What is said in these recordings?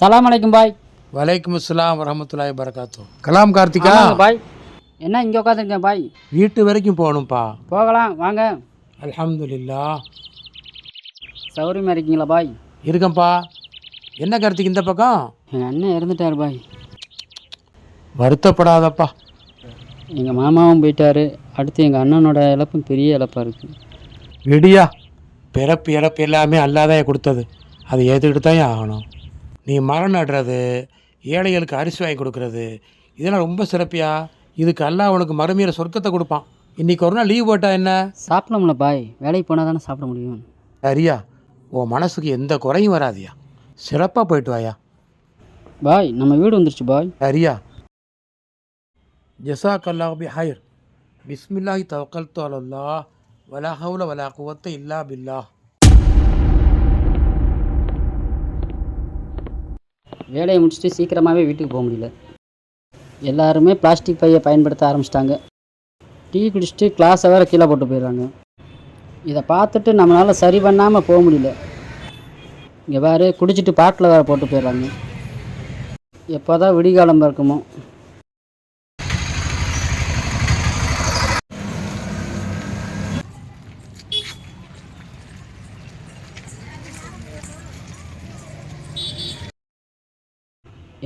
சலாம் அலைக்கும் பாய் வலைக்கும் அஸ்ஸலாம் வரமத்துல்லாஹி வரகாத்து கலாம் கார்த்திகா பாய் என்ன இங்கே உட்காந்துருக்கேன் பாய் வீட்டு வரைக்கும் போகணும்ப்பா. போகலாம் வாங்க. அல்ஹம்துலில்லா. சௌரியமாக இருக்கீங்களா பாய் இருக்கேன்ப்பா. என்ன கார்த்திக் இந்த பக்கம்? எங்கள் அண்ணன் இறந்துட்டார் பாய் வருத்தப்படாதப்பா. எங்கள் மாமாவும் போயிட்டாரு. அடுத்து எங்கள் அண்ணனோட இழப்பும் பெரிய இழப்பாக இருக்குது விடியா. பிறப்பு இறப்பு எல்லாமே அல்லாதான் கொடுத்தது. அதை ஏற்றுக்கிட்டு தான் ஆகணும். நீ மரம் நடுறது ஏழைகளுக்கு அரிசி வாங்கி கொடுக்கறது இதெல்லாம் ரொம்ப சிறப்பியா? இதுக்கு அல்லாஹ் உனக்கு மறுமையில சொர்க்கத்தை கொடுப்பான். இன்னைக்கு ஒரு நாள் லீவ் போட்டா என்ன? சாப்பிடலாம்ல பாய். வேலைக்கு போனால் தானே சாப்பிட முடியும். சரியா உன் மனசுக்கு எந்த குறையும் வராதியா? சிறப்பாக போயிட்டு வாயா. பாய் நம்ம வீடு வந்துருச்சு பாய். சரியா. ஜசாக் அல்லாஹ் பி ஹைர். பிஸ்மில்லாஹி தவக்கல் அல்லாஹ் வலா ஹவுல வலா குவத்த இல்லா பில்லாஹ். வேலையை முடிச்சுட்டு சீக்கிரமாகவே வீட்டுக்கு போக முடியல. எல்லாருமே பிளாஸ்டிக் பையை பயன்படுத்த ஆரம்பிச்சிட்டாங்க. டீ குடிச்சிட்டு கிளாஸை வேறு கீழே போட்டு போயிடுறாங்க. இதை பார்த்துட்டு நம்மளால் சரி பண்ணாமல் போக முடியல. இங்கே வேறு குடிச்சிட்டு பாட்டில் வேறு போட்டு போயிடுறாங்க. எப்போ தான் விடிகாலம் இருக்குமோ.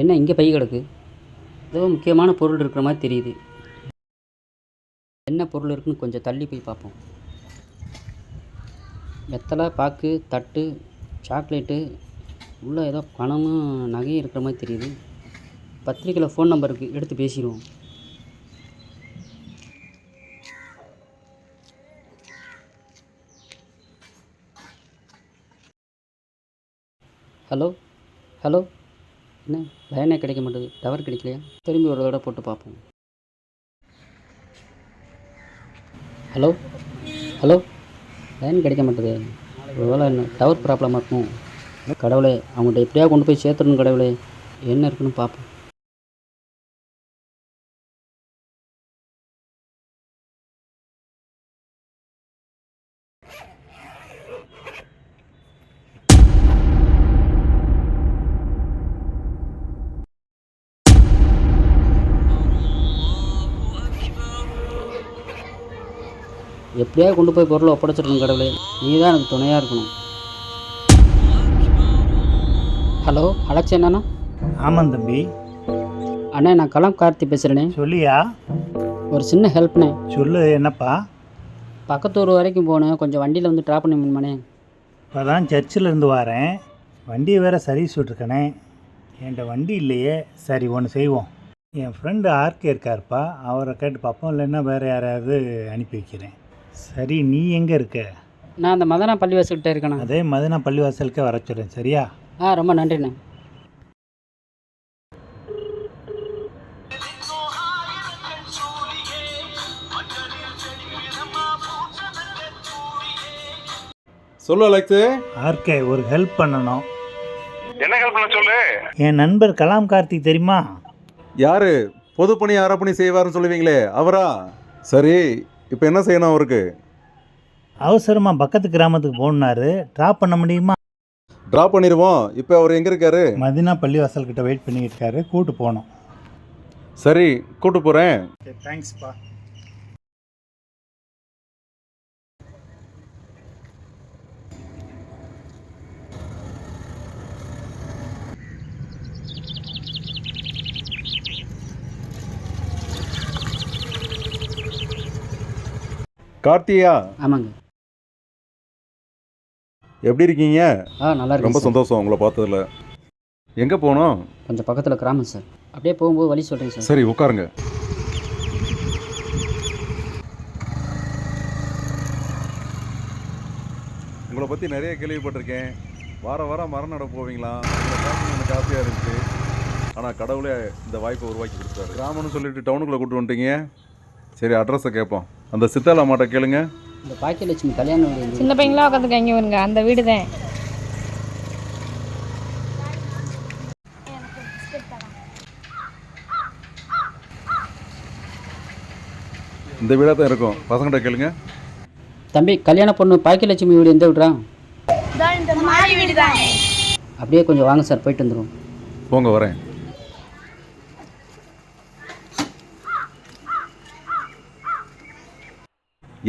என்ன இங்கே பை கிடக்கு? ஏதோ முக்கியமான பொருள் இருக்கிற மாதிரி தெரியுது. என்ன பொருள் இருக்குன்னு கொஞ்சம் தள்ளி போய் பார்ப்போம். வெத்தலை பாக்கு தட்டு சாக்லேட்டு உள்ளே ஏதோ பணமும் நகையும் இருக்கிற மாதிரி தெரியுது. பத்திரிக்கையில் ஃபோன் நம்பர் இருக்குது எடுத்து பேசிடுவோம். ஹலோ? ஹலோ? என்ன? லைனே கிடைக்க மாட்டேது. டவர் கிடைக்கலையா? திரும்பி ஒரு தடவை போட்டு பார்ப்போம். ஹலோ? ஹலோ? லைன் கிடைக்க மாட்டேது. ஒருவேளை என்ன டவர் ப்ராப்ளமாக இருக்கும். கடவுளே அவங்கள்ட்ட எப்படியா கொண்டு போய் சேர்த்துடணும் கடவுளே. என்ன இருக்குன்னு பார்ப்போம். எப்படியா கொண்டு போய் பொருளை ஒப்படைச்சிடணும் கடவுளே. நீ தான் எனக்கு துணையாக இருக்கணும். ஹலோ அலெக்ஸ் என்னண்ணா? ஆமாம் தம்பி. அண்ணே நான் கலாம் கார்த்தி பேசுகிறேனே சொல்லியா? ஒரு சின்ன ஹெல்ப்ண்ணே. சொல்லு என்னப்பா? பக்கத்தூர் வரைக்கும் போகணும். கொஞ்சம் வண்டியில் வந்து ட்ராப் பண்ணி முடியுமாண்ணே இப்போ தான் சர்ச்சில் இருந்து வரேன். வண்டியை வேற சர்வீஸ் விட்ருக்கனே என்கிட்ட வண்டி இல்லையே. சரி ஒன்று செய்வோம். என் ஃப்ரெண்டு ஆர்கே இருக்காருப்பா. அவரை கேட்டு பார்ப்போம். இல்லைன்னா வேறு யாரையாவது அனுப்பி வைக்கிறேன். சரி நீ எங்கே இருக்க? நான் அந்த மதனா பள்ளி வச்சுக்கிட்டே இருக்கேண்ணா அதே மதினா பள்ளிவாசலுக்கே வர சொல்கிறேன் சரியா? ஆ ரொம்ப நன்றிண்ணே. சொல்லு அலெக்ஸு ஆர்கே ஒரு ஹெல்ப் பண்ணணும். என்ன ஹெல்ப் பண்ண சொல்லு? என் நண்பர் கலாம் கார்த்திக் தெரியுமா? யாரு? பொதுப்பணி அறப்பணி செய்வார்னு சொல்லுவீங்களே அவரா? சரி இப்போ என்ன செய்யணும் அவருக்கு? அவசரமாக பக்கத்து கிராமத்துக்கு போகணுன்னாரு ட்ராப் பண்ண முடியுமா? ட்ராப் பண்ணிடுவோம். இப்போ அவர் எங்கே இருக்காரு? மதினா பள்ளிவாசல் கிட்ட வெயிட் பண்ணிட்டு இருக்காரு. கூட்டு போகணும். சரி கூட்டு போகிறேன் தேங்க்ஸ்ப்பா கார்த்தியா ஆமாங்க. எப்படி இருக்கீங்க? ஆ நல்லா ரொம்ப இருக்கு சார். சந்தோஷம் உங்களை பார்த்ததுல. எங்கே போகணும் கொஞ்சம் பக்கத்தில் கிராமம் சார். அப்படியே போகும்போது வழி சொல்கிறேன் சார். சரி உட்காருங்க. உங்களை பற்றி நிறைய கேள்விப்பட்டிருக்கேன். வார வாரம் மரம் நட போவீங்களா? எனக்கு ஆசையாக இருந்துச்சு ஆனால் கடவுளே இந்த வாய்ப்பை உருவாக்கி கொடுத்தாரு கிராமம்னு சொல்லிட்டு டவுனுக்குள்ளே கூட்டு வந்துட்டீங்க. சரி அட்ரஸை கேட்போம். அந்த சித்தாலா மாட்ட கேளுங்க. இந்த பாக்கியலட்சுமி கல்யாண வீடு எங்க? சின்ன பையங்களா உட்காந்துருக்காங்க இவனுங்க அந்த வீடு தான் இந்த வீடாக தான் இருக்கும். பசங்கள்கிட்ட கேளுங்க. தம்பி கல்யாண பொண்ணு பாக்கியலட்சுமி வீடு எந்த விடுறான் அப்படியே கொஞ்சம் வாங்க சார் போயிட்டு வந்துடும் போங்க வரேன்.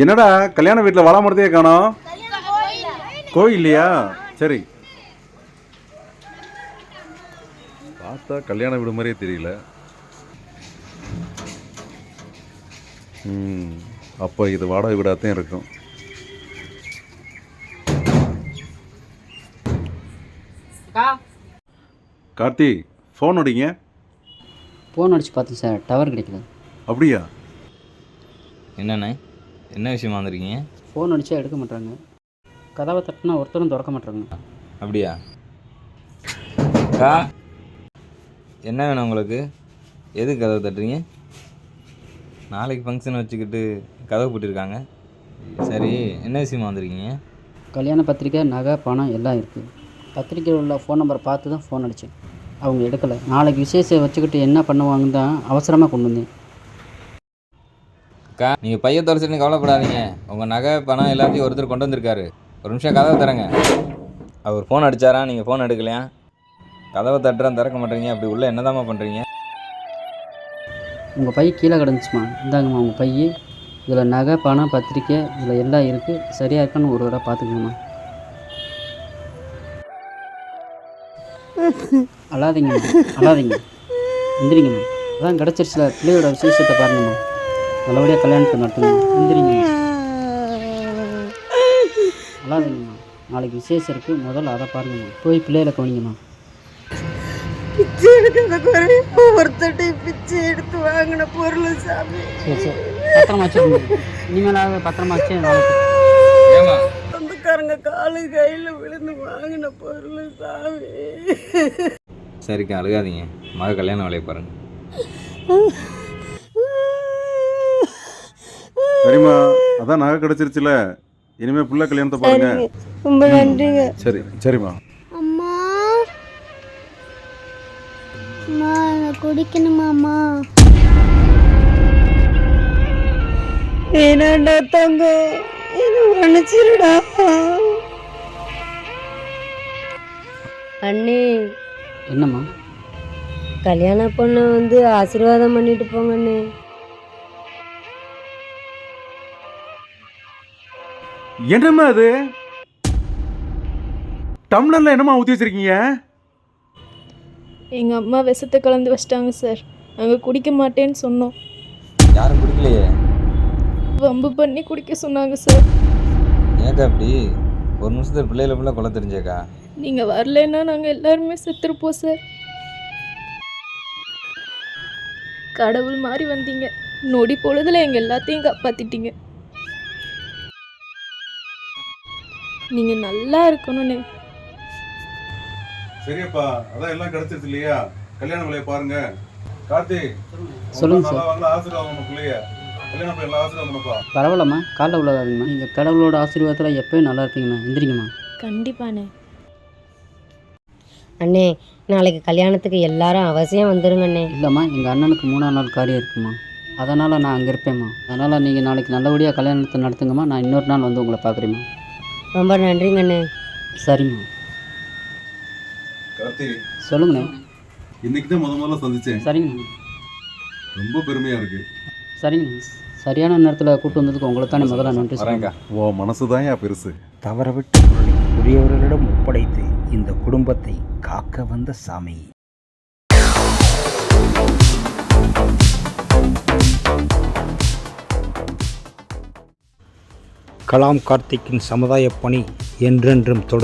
என்னடா கல்யாண வீட்டில் வளாமரத்தையே காணோம்? கோயில் இல்லையா சரி. பார்த்தா கல்யாண வீடு மாதிரியே தெரியல. அப்போ இது வாடகை வீடாகத்தான் இருக்கும். கார்த்தி ஃபோன் அடிங்க. ஃபோன் அடிச்சு பார்த்தேன் சார். டவர் கிடைக்கல. அப்படியா? என்னண்ணே? என்ன விஷயமா வந்திருக்கீங்க? ஃபோன் அடிச்சா எடுக்க மாட்டாங்க. கதவை தட்டினா ஒருத்தரும் திறக்க மாட்டாங்க. அப்படியா? அக்கா என்ன வேணும் உங்களுக்கு? எதுக்கு கதவை தட்டுறீங்க? நாளைக்கு ஃபங்க்ஷன் வச்சுக்கிட்டு கதவை போட்டிருக்காங்க. சரி என்ன விஷயமா வந்திருக்கீங்க? கல்யாண பத்திரிக்கை நகை பணம் எல்லாம் இருக்குது பத்திரிக்கையில் உள்ள ஃபோன் நம்பரை பார்த்து தான் ஃபோன் அடித்தேன் அவங்க எடுக்கலை. நாளைக்கு விசேஷம் வச்சுக்கிட்டு என்ன பண்ணுவாங்கன்னு தான் அவசரமாக கொண்டு வந்தேன். அக்கா நீங்கள் பைய தொலைச்சிட்டு கவலைப்படாதீங்க. உங்கள் நகை பணம் எல்லாத்தையும் ஒருத்தர் கொண்டு வந்திருக்காரு. ஒரு நிமிஷம் கதவை தரேங்க அவர் ஃபோன் அடிச்சாரா? நீங்கள் ஃபோன் எடுக்கலையா? கதவை தட்டுறான் திறக்க மாட்டேறீங்க அப்படி உள்ளே என்னதாம்மா பண்ணுறீங்க உங்கள் பை கீழே கிடந்துச்சுமா? இந்தாங்கம்மா உங்கள் பை. இதில் நகை பணம் பத்திரிக்கை இதில் எல்லாம் இருக்குது சரியாக இருக்கான்னு ஒரு தடவை பார்த்துக்கங்கம்மா. அழாதீங்கம்மா அழாதீங்க. எந்திரிங்கம்மா அதான் கிடச்சிருச்சுல பிள்ளையோட விசேஷத்தை பாருங்கம்மா. நல்லபடியாக கல்யாணத்தை நடத்துங்க. எந்திரிங்கம்மா அழாதீங்கம்மா நாளைக்கு விசேஷம் இருக்குது முதல்ல அதை பாருங்கம்மா போய் பிள்ளைகளை கவனிங்கம்மா. பிச்சை எடுக்கிற குறைய ஒருத்தட்டையும் பிச்சை எடுத்து வாங்கின பொருள் சாமி. சரி சரி. பத்திரமா இனிமேலாவது பத்திரமா சொந்தக்காரங்க காலு கையில் விழுந்து வாங்கின பொருள் சாமி. சரிக்கா அழுகாதீங்க. மக கல்யாண வேலையை பாருங்க. சரிம்மா அதான் நகை கிடைச்சிருச்சுல. இனிமே புள்ள கல்யாணத்தை பாருங்க. ரொம்ப நன்றிங்க. சரி சரிம்மா. அம்மா. அம்மா நான் குடிக்கணுமாம்மா ஏனாண்டா தங்கம் என்ன மன்னிச்சிருடா. அண்ணே. என்னம்மா? கல்யாண பொண்ணை வந்து ஆசீர்வாதம் பண்ணிட்டு போங்கண்ணே. என்னம்மா அது? டம்ளர்ல என்னம்மா ஊற்றி வச்சிருக்கீங்க? எங்கள் அம்மா விஷத்தை கலந்து வச்சிட்டாங்க சார் நாங்கள் குடிக்க மாட்டேன்னு சொன்னோம். யாரும் குடிக்கலையே? வம்பு பண்ணி குடிக்க சொன்னாங்க சார் ஏக்கா அப்படி ஒரு நிமிஷத்துல பிள்ளைகளை ஃபுல்லாக கொலை தெரிஞ்சேக்கா. நீங்கள் வரலைன்னா நாங்கள் எல்லாருமே செத்துருப்போம் சார் கடவுள் மாதிரி வந்தீங்க. நொடி பொழுதுல எங்கள் எல்லாத்தையும் காப்பாற்றிட்டீங்க நீங்கள் நல்லா இருக்கணும்னு. சரியப்பா அதான் எல்லாம் கிடைச்சிருச்சு இல்லையா? கல்யாண வேலையை பாருங்க. கார்த்தி சொல்லுங்க. சார். நல்லா ஆசீர்வாதம் பிள்ளைய. ஆசீர்வாதம் பண்ணப்பா பரவாயில்லம்மா. காலைல உள்ளதாங்கம்மா நீங்கள் கடவுளோட ஆசீர்வாதத்தில் எப்போயும் நல்லா இருப்பீங்கம்மா. எந்திரிங்கம்மா. கண்டிப்பாண்ணே. அண்ணே நாளைக்கு கல்யாணத்துக்கு எல்லாரும் அவசியம் வந்துருங்க அண்ணே இல்லைம்மா எங்கள் அண்ணனுக்கு மூணாம் நாள் காரியம் இருக்குமா அதனால் நான் அங்கே இருப்பேம்மா. அதனால் நீங்கள் நாளைக்கு நல்லபடியாக கல்யாணத்தை நடத்துங்கம்மா. நான் இன்னொரு நாள் வந்து உங்களை பார்க்குறேம்மா. ரொம்ப நன்றிங்க அண்ணே. சரிம்மா. கார்த்தி சொல்லுங்கண்ணே. இன்னைக்கு தான் முத முதல்ல சந்திச்சேன். சரிங்கண்ணா ரொம்ப பெருமையா இருக்கு. சரிங்கண்ணா சரியான நேரத்தில் கூப்பிட்டு வந்ததுக்கு உங்களுக்கு தானே முதல்ல நன்றி வரேன்க்கா ஓ மனசு தான் பெருசு. தவறவிட்ட உரியவர்களிடம் ஒப்படைத்து இந்த குடும்பத்தை காக்க வந்த சாமி. கலாம் கார்த்திக்கின் சமுதாய பணி என்றென்றும் தொடரும்.